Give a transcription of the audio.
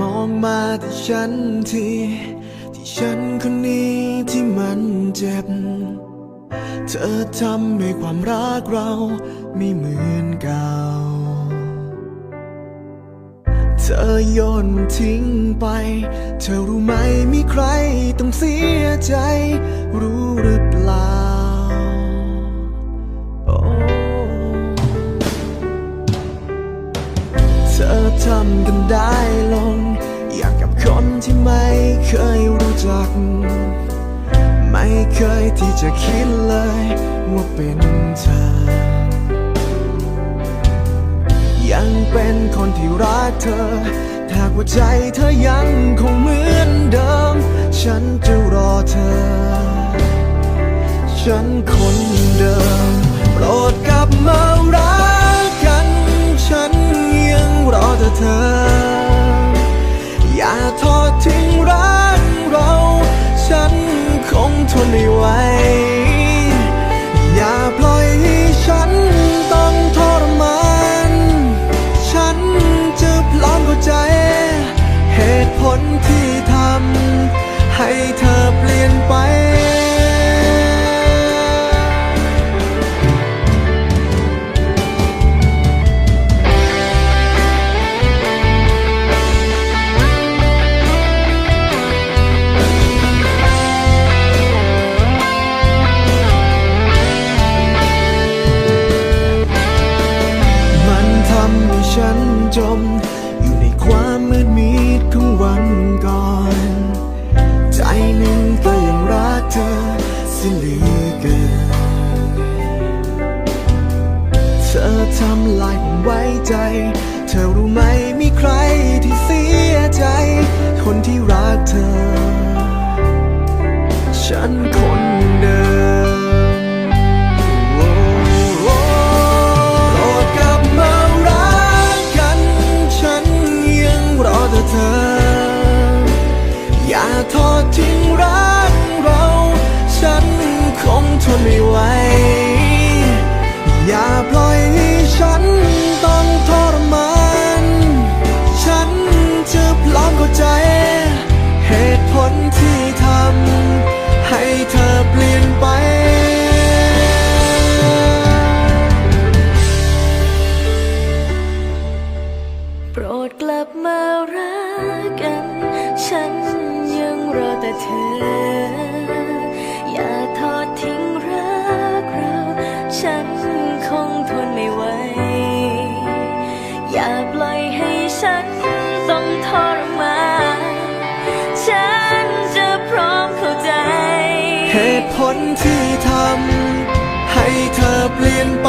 มองมาที่ฉันทีที่ฉันคนนี้ที่มันเจ็บ เธอทำให้ความรักเราไม่เหมือนเก่า เธอโยนมันทิ้งไป เธอรู้ไหมมีใครต้องเสียใจ รู้หรือเปล่า จะคิดเลยว่าเป็นเธอ ยังเป็นคนที่รักเธอ ถ้าหัวใจเธอยังคงเหมือนเดิม ฉันจะรอเธอ ฉันคนเดิม โปรดกลับมารักกัน ฉันยังรอแต่เธอ ตุผลที่ทำให้เธอเปลี่ยนไป มันทำให้ฉันจม เสิเหลือเกิน เธอทำลายผมไว้ใจ เธอรู้ไหมมีใครที่เสียใจ คนที่รักเธอ ฉันคน นไม่ไหว อย่าปล่อยให้ฉันต้องทรมาน ฉันจะพร้อมเข้าใจ เหตุผลที่ทำให้เธอเปลี่ยนไปโปรดกลับมารักกัน ฉันยังรอแต่เธอ อย่าปล่อยให้ฉันต้องทรมานฉันจะพร้อมเข้าใจ เหตุผลที่ทำให้เธอเปลี่ยนไป